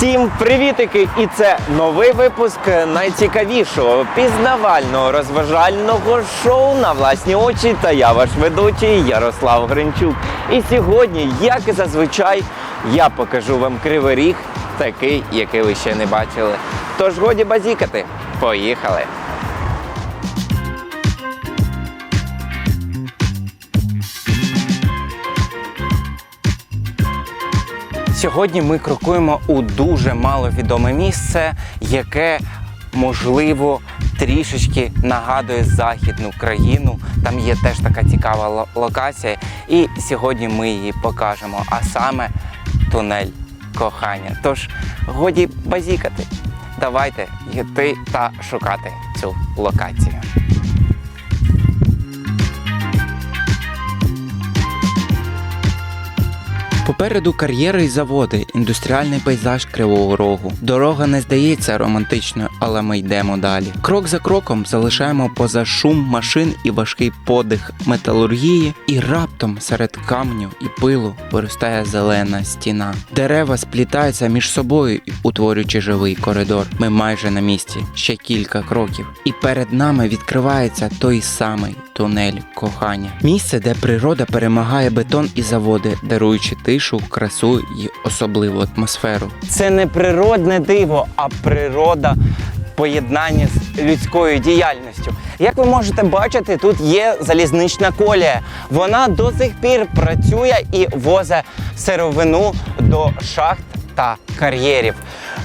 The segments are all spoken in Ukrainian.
Всім привітики! І це новий випуск найцікавішого пізнавального розважального шоу на власні очі. Та я ваш ведучий Ярослав Гринчук. І сьогодні, як і зазвичай, я покажу вам кривий ріг, такий, який ви ще не бачили. Тож годі базікати. Поїхали! Сьогодні ми крокуємо у дуже маловідоме місце, яке можливо трішечки нагадує західну країну. Там є теж така цікава локація, і сьогодні ми її покажемо. А саме тунель кохання. Тож годі базікати. Давайте йти та шукати цю локацію. Попереду кар'єри й заводи, індустріальний пейзаж Кривого Рогу. Дорога не здається романтичною, але ми йдемо далі. Крок за кроком залишаємо поза шум машин і важкий подих металургії, і раптом серед камню і пилу виростає зелена стіна. Дерева сплітаються між собою, утворюючи живий коридор. Ми майже на місці, ще кілька кроків. І перед нами відкривається той самий тунель кохання. Місце, де природа перемагає бетон і заводи, даруючи тишу, красу і особливу атмосферу. Це не природне диво, а природа поєднання з людською діяльністю. Як ви можете бачити, тут є залізнична колія. Вона до сих пір працює і возить сировину до шахт та кар'єрів.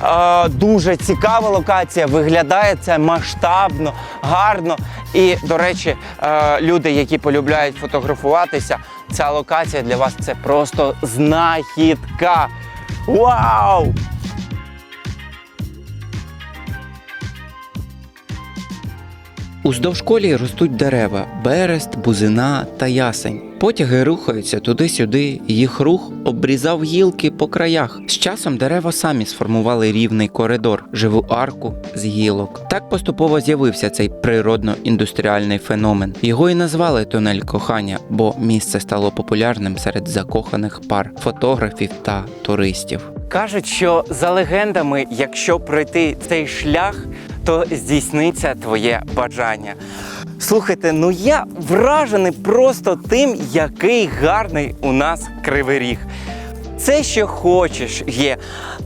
Е, дуже цікава локація, виглядає це масштабно, гарно. І, до речі, е, люди, які полюбляють фотографуватися, ця локація для вас це просто знахідка. Вау! Уздовж колії ростуть дерева берест, бузина та ясень. Потяги рухаються туди-сюди, їх рух обрізав гілки по краях. З часом дерева самі сформували рівний коридор, живу арку з гілок. Так поступово з'явився цей природно-індустріальний феномен. Його і назвали тунель кохання, бо місце стало популярним серед закоханих пар, фотографів та туристів. Кажуть, що за легендами, якщо пройти цей шлях, то здійсниться твоє бажання. Слухайте, ну я вражений просто тим, який гарний у нас кривий ріг. Це що хочеш є.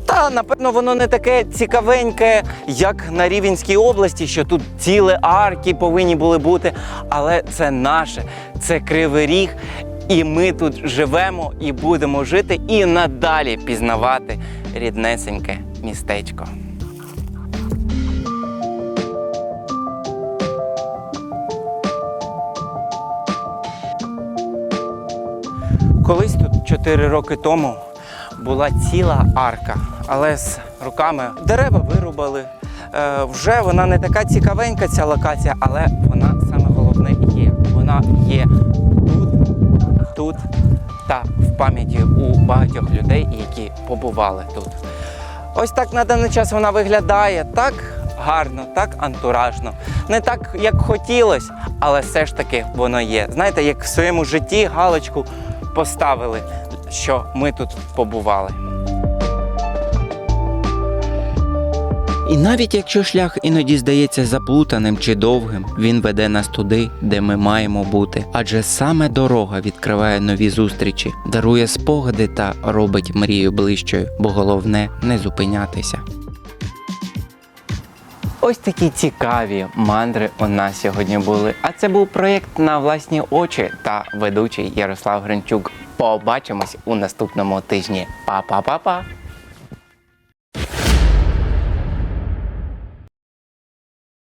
Та напевно воно не таке цікавеньке, як на Рівенській області, що тут ціле арки повинні були бути. Але це наше, це кривий ріг. І ми тут живемо і будемо жити і надалі пізнавати ріднесеньке містечко. Колись тут 4 роки тому була ціла арка, але з руками дерева вирубали. Е, вже вона не така цікавенька, ця локація, але вона саме головне є. Вона є тут, тут та в пам'яті у багатьох людей, які побували тут. Ось так на даний час вона виглядає так гарно, так антуражно. Не так, як хотілося, але все ж таки воно є. Знаєте, як в своєму житті галочку поставили, що ми тут побували. І навіть якщо шлях іноді здається заплутаним чи довгим, він веде нас туди, де ми маємо бути. Адже саме дорога відкриває нові зустрічі, дарує спогади та робить мрію ближчою, бо головне не зупинятися. Ось такі цікаві мандри у нас сьогодні були. А це був проєкт на власні очі та ведучий Ярослав Гринчук. Побачимось у наступному тижні. Па-па-па-па!